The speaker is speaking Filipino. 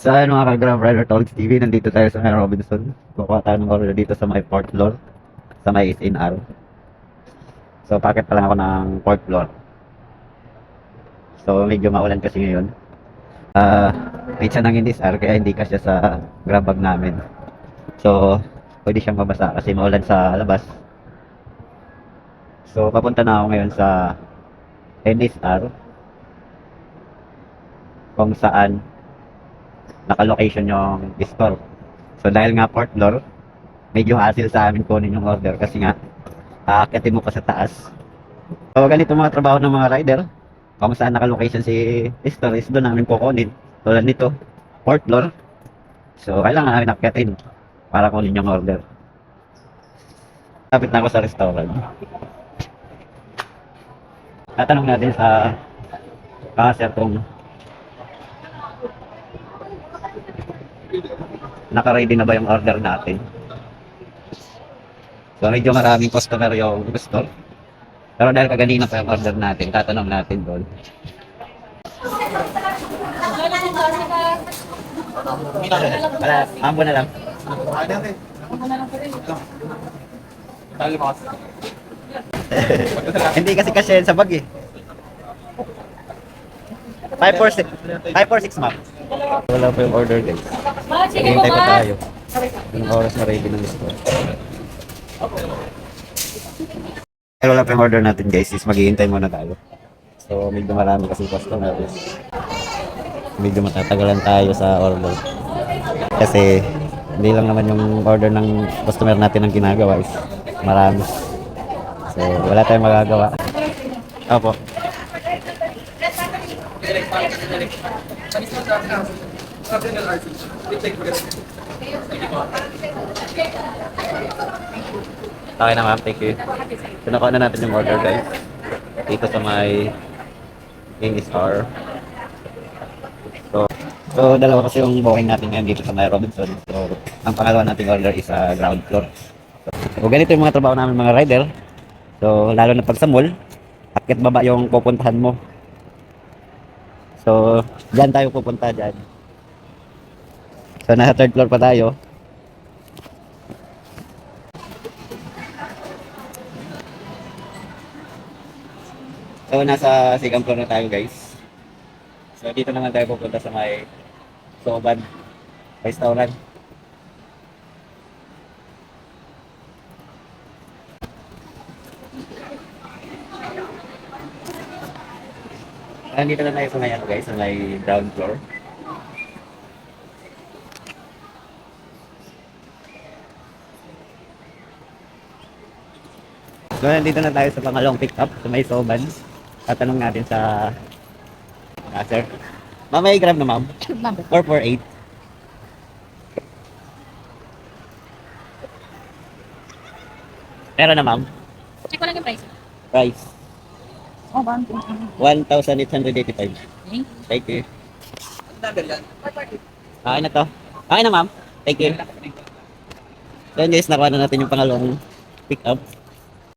Sa ano mga ka-Grab Rider Talks TV, nandito tayo sa may Robinson. Kukuha tayo ng order dito sa may fourth floor. Sa may SNR. So, packet pa lang ako ng fourth floor. So, medyo maulan kasi ngayon. Ah, pizza ng sir, kaya hindi kasya sa grab bag namin. So, pwede siyang mabasa kasi maulan sa labas. So, papunta na ako ngayon sa NSR kung saan naka-location yung store. So, dahil nga fourth floor, medyo hassle sa amin kunin yung order kasi nga aakyatin mo pa sa taas. So, ganito mga trabaho ng mga rider. Kung saan naka-location si store is doon namin kukunin. Tulad nito, fourth floor. So, kailangan namin akyatin para kunin yung order. Kapit na ako sa restaurant. Tatanong natin sa cashier kung naka-ready na ba yung order natin. So, medyo maraming customer yung gusto. Pero dahil kaganina pa yung order natin, tatanong natin doon. Wala, ambo na lang. Hindi kasi kasi sa bag eh. 546 546 ma'am. Wala pa yung order guys. Sige po, Hintay pa ma. tayo. Yung oras na ready ng store. Pero wala pa yung order natin guys, is maghihintay muna tayo. So medyo marami kasi customer. Medyo matatagalan tayo sa order. Kasi hindi lang naman yung order ng customer natin ang ginagawa is marami. So wala tayong magagawa. Opo. Okay na ma'am, thank you. So nakuha na natin yung order guys. Dito sa may ASR. So, so dalawa kasi yung booking natin ngayon dito sa may Robinson. So, ang pangalawa nating order is sa ground floor. So, ganito yung mga trabaho namin mga rider. So, lalo na pag sa mall, akit baba yung pupuntahan mo. So, dyan tayo pupunta dyan. So, nasa third floor pa tayo. So, nasa second floor na tayo guys. So, dito naman tayo pupunta sa may Soban Restaurant. Nandito na tayo sa may ano guys, sa may ground floor. So, nandito na tayo sa pangalawang pick up sa may Soban. Tatanong natin sa Ah, sir. Ma'am, may grab na ma'am? Number. 448. Pero na ma'am, Check ko lang yung price. price Oh, ba? 1,885. Okay. Thank you. Okay na to. Okay na ma'am. Thank you. So guys, nakuha na natin yung pangalawang pick up.